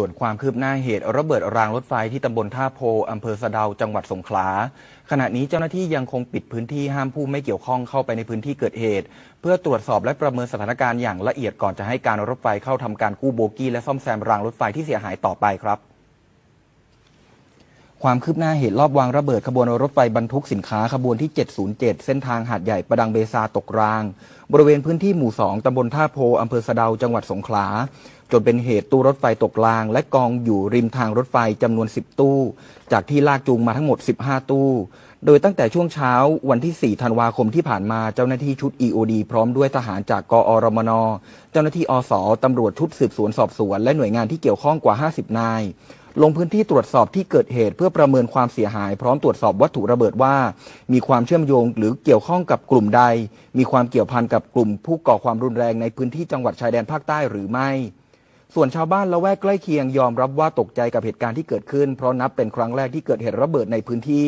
ส่วนความคืบหน้าเหตุระเบิดรางรถไฟที่ตำบลท่าโพอำเภอสะเดาจังหวัดสงขลา ขณะนี้เจ้าหน้าที่ยังคงปิดพื้นที่ห้ามผู้ไม่เกี่ยวข้องเข้าไปในพื้นที่เกิดเหตุ เพื่อตรวจสอบและประเมินสถานการณ์อย่างละเอียดก่อนจะให้การรถไฟเข้าทำการกู้โบกี้และซ่อมแซมรางรถไฟที่เสียหายต่อไปครับ ความคืบหน้าเหตุรอบวางระเบิดขบวนรถไฟบรรทุกสินค้าขบวนที่ 707 เส้นทางหาดใหญ่ประดังเบซาตกราง บริเวณพื้นที่หมู่ 2 ตำบลท่าโพอำเภอสะเดา จังหวัดสงขลา จนเป็นเหตุตู้รถไฟตกราง และกองอยู่ริมทางรถไฟจำนวน 10 ตู้ จากที่ลากจูงมาทั้งหมด 15 ตู้ โดยตั้งแต่ช่วงเช้าวันที่ 4 ธันวาคมที่ผ่านมาเจ้าหน้าที่ชุด EOD พร้อมด้วยทหารจากกอรมน เจ้าหน้าที่อสตำรวจชุดสืบสวนสอบสวนและหน่วยงานที่เกี่ยวข้องกว่า 50 นาย ลงพื้นที่ตรวจสอบที่เกิดเหตุเพื่อประเมินความเสียหาย พร้อมตรวจสอบวัตถุระเบิดว่า มีความเชื่อมโยงหรือเกี่ยวข้องกับกลุ่มใด มีความเกี่ยวพันกับกลุ่มผู้ก่อความรุนแรงในพื้นที่จังหวัดชายแดนภาคใต้หรือไม่ ส่วนชาวบ้านละแวกใกล้เคียงยอมรับว่าตกใจกับเหตุการณ์ที่เกิดขึ้น เพราะนับเป็นครั้งแรกที่เกิดเหตุระเบิดในพื้นที่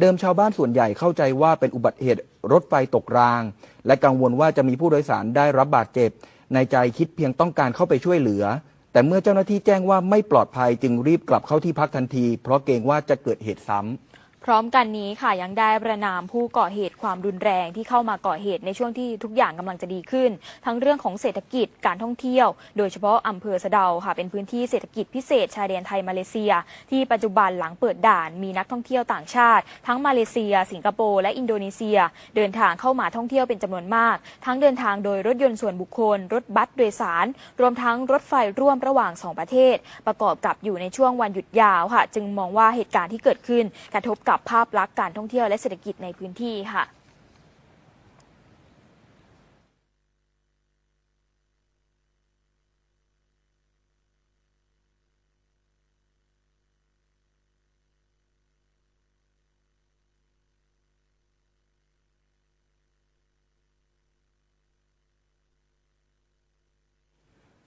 เดิมชาวบ้านส่วนใหญ่เข้าใจว่าเป็นอุบัติเหตุรถไฟตกราง และกังวลว่าจะมีผู้โดยสารได้รับบาดเจ็บ ในใจคิดเพียงต้องการเข้าไปช่วยเหลือ แต่เมื่อเจ้าหน้าที่แจ้งว่าไม่ปลอดภัยจึงรีบกลับเข้าที่พักทันที เพราะเกรงว่าจะเกิดเหตุซ้ำ พร้อมกันนี้ค่ะยังได้ประนามผู้ก่อเหตุความรุนแรงที่เข้ามาก่อเหตุในช่วงที่ทุกอย่างกำลังจะดีขึ้น ทั้งเรื่องของเศรษฐกิจการท่องเที่ยว โดยเฉพาะอำเภอสะเดาค่ะ เป็นพื้นที่เศรษฐกิจพิเศษชายแดนไทยมาเลเซีย ที่ปัจจุบันหลังเปิดด่านมีนักท่องเที่ยวต่างชาติ ทั้งมาเลเซีย สิงคโปร์และอินโดนีเซีย เดินทางเข้ามาท่องเที่ยวเป็นจำนวนมาก ทั้งเดินทางโดยรถยนต์ส่วนบุคคล รถบัสโดยสาร รวมทั้งรถไฟร่วมระหว่างสองประเทศ ประกอบกับอยู่ในช่วงวันหยุดยาวค่ะ จึงมองว่าเหตุการณ์ที่เกิดขึ้นกระทบกับภาพลักษณ์การท่องเที่ยวและเศรษฐกิจในพื้นที่ค่ะ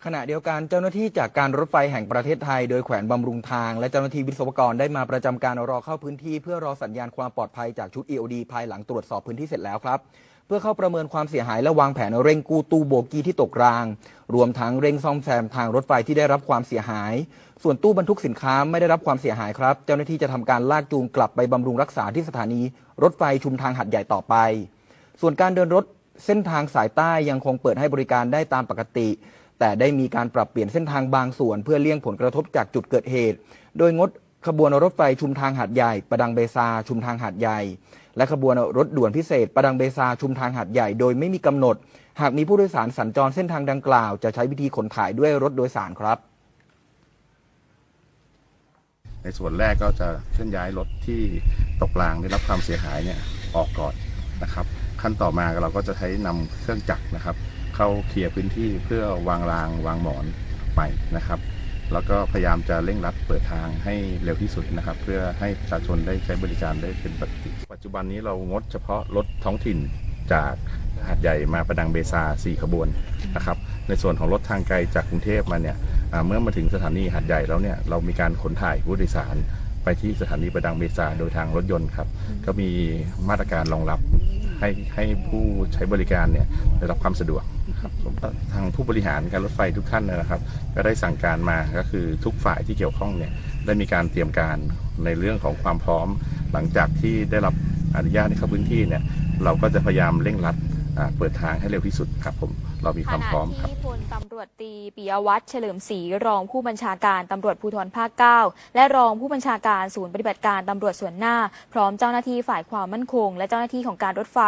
ขณะเดียวกันเจ้าหน้าที่จากการรถไฟแห่งประเทศไทย โดยแขวนบำรุงทาง และเจ้าหน้าที่วิศวกรได้มาประจำการรอเข้าพื้นที่เพื่อรอสัญญาณความปลอดภัยจากชุด EOD ภายหลังตรวจสอบพื้นที่เสร็จแล้วครับ เพื่อเข้าประเมินความเสียหายและวางแผนเร่งกู้ตู้โบกี้ที่ตกราง รวมทั้งเร่งซ่อมแซมทางรถไฟที่ได้รับความเสียหาย ส่วนตู้บรรทุกสินค้าไม่ได้รับความเสียหายครับ เจ้าหน้าที่จะทำการลากจูงกลับไปบำรุงรักษาที่สถานี รถไฟชุมทางหัดใหญ่ต่อไป ส่วนการเดินรถเส้นทางสายใต้ยังคงเปิดให้บริการได้ตามปกติ แต่ได้มีการปรับเปลี่ยนเส้นทางบางส่วน เพื่อเลี่ยงผลกระทบจากจุดเกิดเหตุ โดยงดขบวนรถไฟชุมทางหาดใหญ่ ประดังเบซาชุมทางหาดใหญ่ และขบวนรถด่วนพิเศษ ประดังเบซาชุมทางหาดใหญ่ โดยไม่มีกำหนด หากมีผู้โดยสารสัญจรเส้นทางดังกล่าว จะใช้วิธีขนถ่ายด้วยรถโดยสารครับ ในส่วนแรกก็จะเคลื่อนย้ายรถที่ตกรางได้รับความเสียหายเนี่ยออกก่อนนะครับ ขั้นต่อมาเราก็จะใช้นำเครื่องจักรนะครับ เข้าเคลียร์พื้นที่เพื่อวางรางวางหมอนใหม่นะครับ แล้วก็พยายามจะเร่งรัดเปิดทางให้เร็วที่สุดนะครับ เพื่อให้ประชาชนได้ใช้บริการได้เป็นปกติ ปัจจุบันนี้เรางดเฉพาะรถท้องถิ่นจากหาดใหญ่มาประดังเบซา 4 ขบวนนะครับในส่วนของรถทางไกลจากกรุงเทพมาเนี่ยเมื่อมาถึงสถานีหาดใหญ่แล้วเนี่ยเรามีการขนถ่ายผู้โดยสารไปที่สถานีประดังเบซาโดยทางรถยนต์ครับ ก็มีมาตรการรองรับให้ให้ผู้ใช้บริการเนี่ยได้รับความสะดวก ครับทางผู้บริหารการรถไฟทุกท่านนะครับ ก็ได้สั่งการมาก็คือทุกฝ่ายที่เกี่ยวข้องเนี่ยได้มีการเตรียมการในเรื่องของความพร้อม หลังจากที่ได้รับอนุญาตให้เข้าพื้นที่เนี่ยเราก็จะพยายามเร่งรัดเปิดทางให้เร็วที่สุดครับผม เรามีความพร้อมครับที่พลตำรวจตรีปิยวัฒน์เฉลิมศรีรองผู้บัญชาการตำรวจภูธรภาค 9 และรองผู้บัญชาการศูนย์ปฏิบัติการตำรวจส่วนหน้า พร้อมเจ้าหน้าที่ฝ่ายความมั่นคง และเจ้าหน้าที่ของการรถไฟ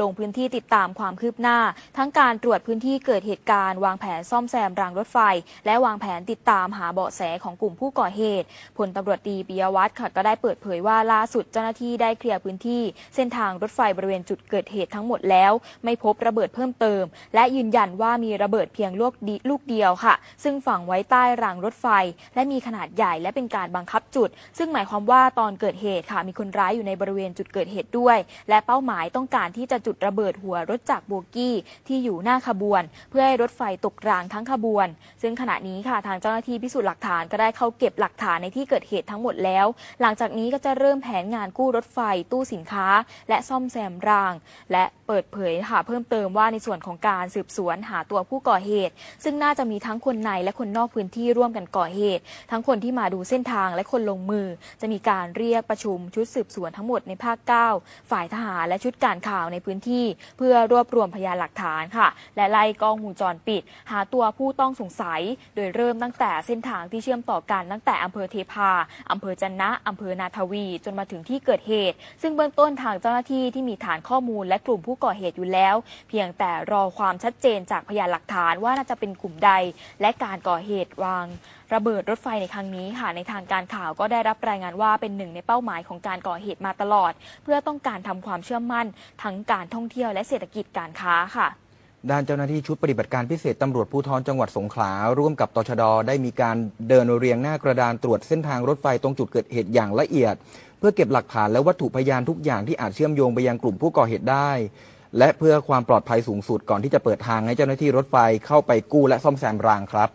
ลงพื้นที่ติดตามความคืบหน้า ทั้งการตรวจพื้นที่เกิดเหตุการณ์วางแผนซ่อมแซมรางรถไฟ และวางแผนติดตามหาเบาะแสของกลุ่มผู้ก่อเหตุพลตำรวจตรีปิยวัฒน์ค่ะก็ได้เปิดเผยว่าล่าสุดเจ้าหน้าที่ได้เคลียร์พื้นที่ เส้นทางรถไฟบริเวณจุดเกิดเหตุทั้งหมดแล้ว ไม่พบระเบิดเพิ่มเติม และยืนยันว่ามีระเบิดเพียงลูกดิลูกเดียวค่ะ ซึ่งฝังไว้ใต้รางรถไฟ และมีขนาดใหญ่และเป็นการบังคับจุด ซึ่งหมายความว่าตอนเกิดเหตุค่ะ มีคนร้ายอยู่ในบริเวณจุดเกิดเหตุด้วย และเป้าหมายต้องการที่จะจุดระเบิดหัวรถจากโบกี้ที่อยู่หน้าขบวน เพื่อให้รถไฟตกรางทั้งขบวน ซึ่งขณะนี้ค่ะทางเจ้าหน้าที่พิสูจน์หลักฐานก็ได้เข้าเก็บหลักฐานในที่เกิดเหตุทั้งหมดแล้ว หลังจากนี้ก็จะเริ่มแผนงานกู้รถไฟ ตู้สินค้า และซ่อมแซมราง และเปิดเผยค่ะเพิ่มเติมว่าในส่วนของการสืบสวนวนหาตัวผู้ก่อเหตุ ซึ่งน่าจะมีทั้งคนในและคนนอกพื้นที่ร่วมกันก่อเหตุ ทั้งคนที่มาดูเส้นทางและคนลงมือ จะมีการเรียกประชุมชุดสืบสวนทั้งหมดในภาค 9 ฝ่ายทหารและชุดการข่าวในพื้นที่ เพื่อรวบรวมพยานหลักฐานค่ะ และไล่กล้องวงจรปิด หาตัวผู้ต้องสงสัย โดยเริ่มตั้งแต่เส้นทางที่เชื่อมต่อกันตั้งแต่อำเภอเทพาอำเภอจันนะอำเภอนาทวี จนมาถึงที่เกิดเหตุ ซึ่งเบื้องต้นทางเจ้าหน้าที่ที่มีฐานข้อมูลและกลุ่มผู้ก่อเหตุอยู่แล้ว เพียงแต่รอความชัดเจนจากพยานหลักฐานว่าน่าจะเป็นกลุ่มใด และการก่อเหตุวาง ระเบิดรถไฟในครั้งนี้ค่ะในทางการข่าวก็ได้รับรายงานว่าเป็นหนึ่งในเป้าหมายของการก่อเหตุมาตลอด เพื่อต้องการทำความเชื่อมั่น ทั้งการท่องเที่ยวและเศรษฐกิจการค้าค่ะด้านเจ้าหน้าที่ชุดปฏิบัติการพิเศษตำรวจภูธรจังหวัดสงขลา ร่วมกับตชด ได้มีการเดินเรียงหน้ากระดานตรวจเส้นทางรถไฟตรงจุดเกิดเหตุอย่างละเอียด เพื่อเก็บหลักฐานและวัตถุพยานทุกอย่างที่อาจเชื่อมโยงไปยังกลุ่มผู้ก่อเหตุได้ และเพื่อความปลอดภัยสูงสุดก่อนที่จะเปิดทางให้เจ้าหน้าที่รถไฟเข้าไปกู้และซ่อมแซมรางครับ